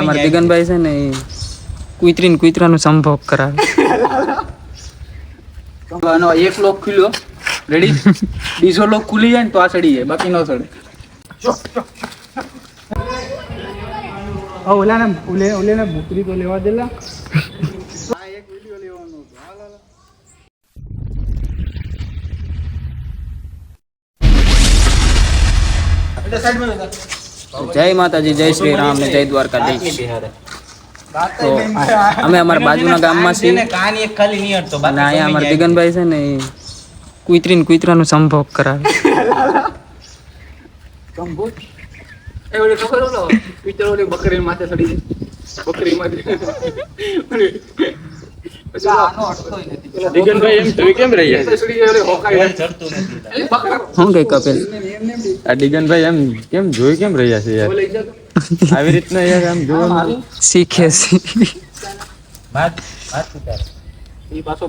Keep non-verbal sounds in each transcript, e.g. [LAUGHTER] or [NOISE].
અમારા દિગનભાઈ છે ને એ કુતરી ને કુતરાનો સંભોગ કરાવે. આનો એક લોક ખુલ્યો. રેડી [LAUGHS] બીજો લોક ખુલી જાય ને તો આ સડી જાય બાકી ન સડે. ઓલા ને ઓલે ઓલે ને ભૂતરી તો લેવા દેલા. જય માતાજી જય શ્રી રામ ને જય દ્વારકાધીશ. તો અમે અમારા બાજુના ગામમાં છીએ. અને અહીંયા અમારા દિગનભાઈ છે ને એ કુતરી ને કુતરાનો સંભોગ કરાવે. બકરી માથે ચડી બકરી માથે પછી એમ કેમ જોઈ કેમ રહ્યા છે યાર. આવી રીતના યાર આમ જોવાનું શીખે છે. વાત વાત ઉતાર. ઈ પાછો.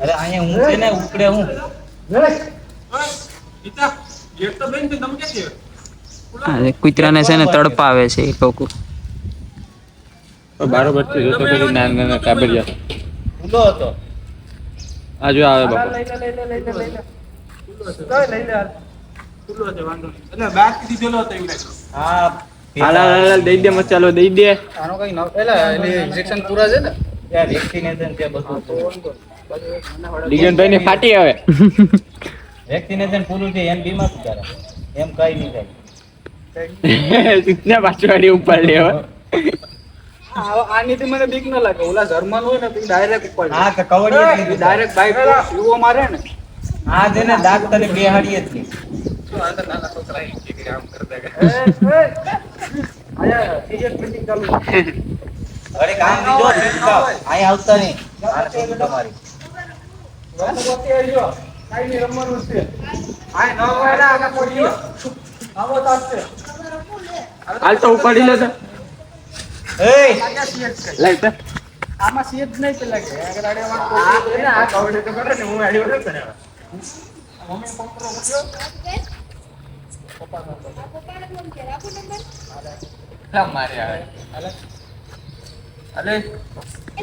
અરે અહીંયા હું છે ને ઉપડે હું? કુતરાને છે ને તડપાવે છે એ લોકો. બારોબર છે જોતો કરી નાના નાના કાબરિયા. ઊંધો હતો. આ જો આવે બાપા. હા. હાલ હાલ હાલ દઈ દે મચાલો દઈ દે. આનો કઈ નવ એલા એટલે ઇન્જેક્શન પૂરા છે ને? યાર વેક્સિનેશન ત્યાં બધું. ને ફાટી આવે. વેક્સિનેશન પૂરું છે એમ બીમાર કરે એમ કઈ નહીં થાય. [LAUGHS] પાછું ઉપર લેવા આની થી મને બીક ના લાગે. ઓલા જર્મન હોય ને તો ડાયરેક્ટ ઉપર હા તો કવડી ડાયરેક્ટ બાઈક યુવો મારે ને. આ છે દાંત તને બેહાડીએ જ નહીં અરે કામ લીધો શીખવાવ. આવતા નહીં. આને કીધું તમારી. હાલ તો ઉપાડી લે તો એય! લાઈ તો આમાં સીએજ નહીં પેલા કે. આગળ આડે વાળો આ કવડે તો કરે ને હું આડ્યો નથી ને મારે આવે. અલે.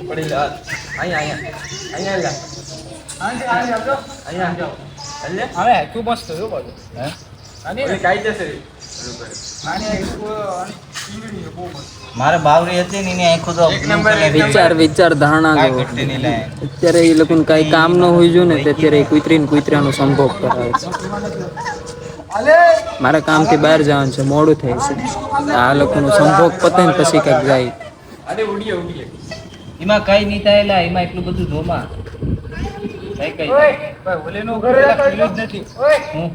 પડી લા અહીંયા અહીંયા અહીંયા લે અહીંયા જાઓ અલે હવે તું મસ્ત જો બાજુ હે? અને કાઈ જશે? આની એક મારે બાવરી હતી ને એની આંખો તો ની. વિચાર વિચાર ધારણા કાંઈ જો. અત્યારે એ લોકોને કઈ કામ ન હોય જો ને તો અત્યારે એ કુતરી ને કુતરાનો સંભોગ કરાવે છે. મારા કામથી બહાર જવાનું છે મોડું થાય છે. આ લોકોનો સંભોગ પતે ને પછી કંઈક જાય. એમાં કઈ નહીં થાય એમાં એટલું બધું ધોમા કઈ કઈ ઓલે પેલા જ નથી. હું?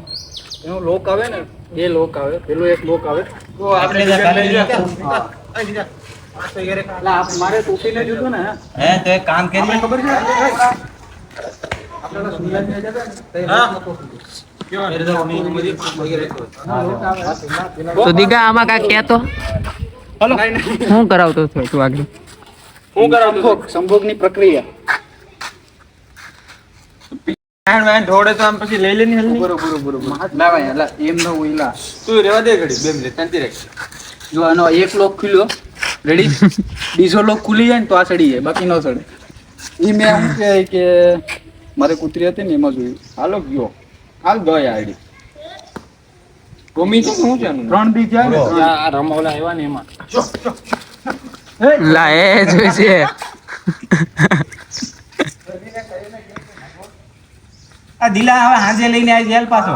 એનો લોક આવે ને? બે લોક આવે પેલો એક લોક આવે. તો આપણે મારે ટોપી ટોપીને જોતું ને. હે તો એક કામ કરીએ. ખબર છે? આપણે તો ને જતા તો દીગા આમાં કાંઈ કહેતો હું કરાવતો હતો તું આગળ? હું કરાવ સંભોગ સંભોગની પ્રક્રિયા. વાહન વાહન ઢોળે તો આમ પછી લઈ લેની હલની બરોબર બરોબર ના ભાઈ એટલે એમ ન હોય લા તું રેવા દે ઘડી બે મિનિટ શાંતિ રાખ. જો આનો એક લોક ખુલ્યો. રેડી [LAUGHS] બીજો લોક ખુલી જાય ને તો આ જાય બાકી ન ચડે એ મેં એમ કે કે મારે કૂતરી હતી ને એમાં જોયું. હાલો ગયો. હાલ ગયો આઈડી. ગમી છે શું છે ત્રણ દી થયા ને આ રમાવલા આવ્યા ને એમાં. લા એ જોઈ છે. આ દિલા હવે હાજે લઈને આવી જેલ પાછો.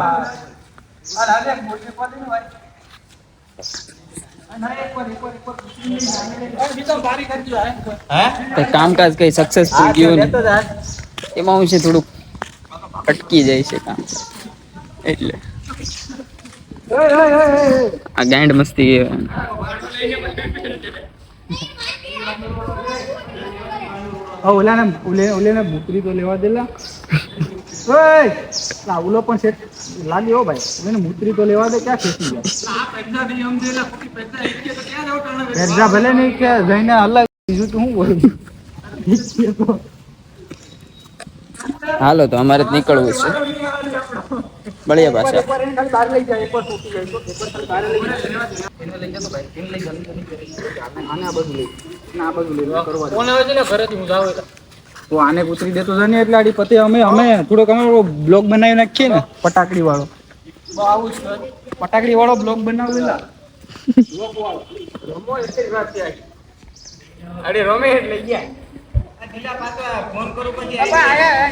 હે તો કામકાજ કઈ સક્સેસફુલ ગયું એમાં હું છે થોડુંક અટકી જાય છે કામ. એટલે. આ ગાંડ મસ્તી ઓલાને ઓલે ઓલેને ભૂકરી તો લેવા દેલા. ઓય! આ પણ સેટ લાગે ભાઈ. ઓલે ને તો લેવા દે ક્યાં ખેંચી જાય? પેજા ભલે નહીં કે જઈને અલગ બીજું તો હું બોલું? હાલો તો અમારે નીકળવું છે. બળિયા પાછા. આ બધું લઈ આ બધું લઈ કરવા તો આને કૂતરી દેતો છે ને એટલે આડી પતે અમે અમે થોડોક અમે બ્લોગ બનાવી નાખીએ ને. પટાકડી વાળો આવું પટાકડી વાળો બ્લોગ બનાવેલા. જ અરે રમે એટલે ગયા. ફોન કરું પછી આવી જાય.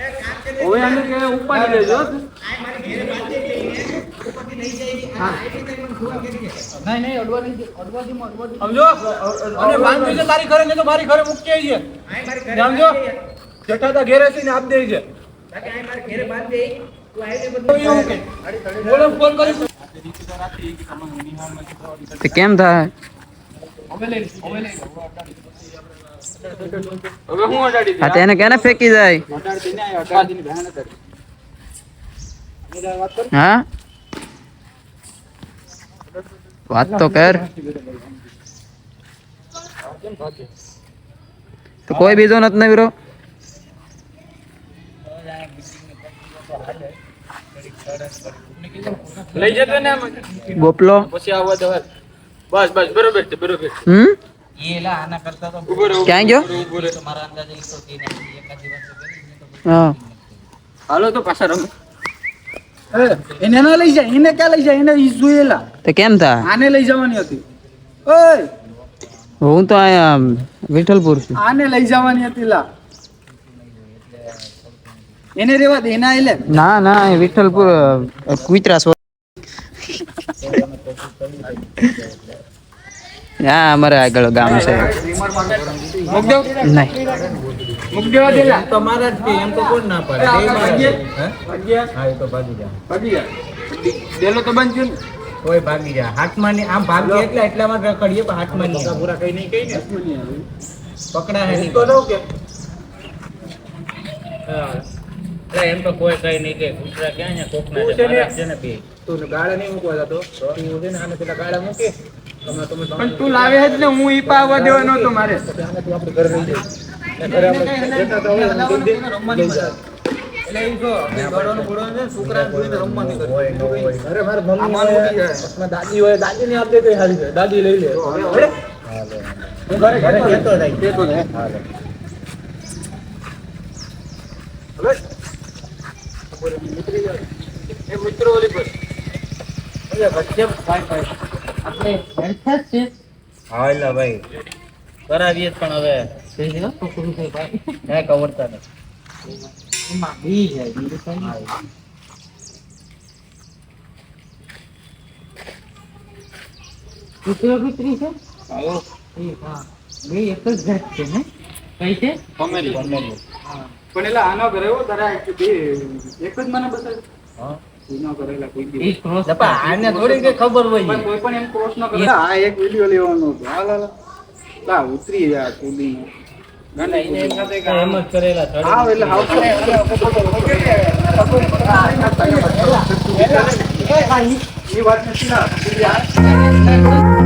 હવે આને કે ઉપાડી લેજો નહીં નહીં અડવા નહીં અડવાથી સમજો? અને બાંધ્યું છે તારી ઘરે ને તો મારી ઘરે મૂકી આવી છે સમજો જેઠા તા ઘેરે છે ને આપ દે છે કેમ થાય? હવે હું અડાડી હા તેને કેને ફેંકી જાય? અડાડી ને અડાડી ને ભેણ કરી હા? વાત તો કર. તો કોઈ બીજો નથી વીરો? લઈ જતો ને. ગોપલો? પછી આવવા દેવા બસ બસ બરોબર છે બરોબર હમ? એલા આના કરતા તો ઊભો રહો ક્યાં ગયો? હાલો તો પાછા રમે. એને ના લઈ જાય એને ક્યાં લઈ જાય? એને ઈ જોયેલા. તો કેમ થાય આને લઈ જવાની હતી. ઓય! હું તો અહીંયા વિઠ્ઠલપુર છું. આને લઈ જવાની હતી લા. એને રેવા દે એના એટલે ના ના એ વિઠ્ઠલપુર કુતરા સો હા અમારે આગળ ગામ છે. મૂક નહીં ના ને કોઈ ભાગી જા હાથમાં ની? આમ ભાગી એટલે એટલામાં રખડીએ પણ હાથમાં નહીં પૂરા કઈ નહીં કઈ ને પકડાય નહીં. તો કે? એમ તો કોઈ કઈ નહીં કે કૂતરા ક્યાં છે કોકના છે? છે ને બે. તું ગાળા નહીં મૂકવા જતો. તું છે ને આને પેલા ગાળા મૂકે. પણ તું લાવે જ ને હું ઈ પાવા દેવાનો હતો મારે. આને તું આપણે ઘરે લઈ ઘરે આપણે જતા તો. એટલે એવું છે જોઈને અરે મારે મમ્મી હોય, દાદી આપી દે જાય. દાદી લઈ લે. હું? ઘરે ઘરે કહેતો જાય. કહેતો જાય. હાલે. મિત્રો ઓલી હા એલા ભાઈ. કરાવીએ જ પણ હવે. હે કવરતા નથી. હા. ફેમિલી હા. પણ એલા આનો કરે એવો ધરાય એક બે એક જ મને બતાવ્યું હા. એનો કરેલા કોઈ આને થોડી કઈ ખબર હોય કોઈ પણ એમ ક્રોસ ન કરે આ એક વિડિયો લેવાનો હતો હાલ હાલ લા ઉતરી જા એ વાત નથી ના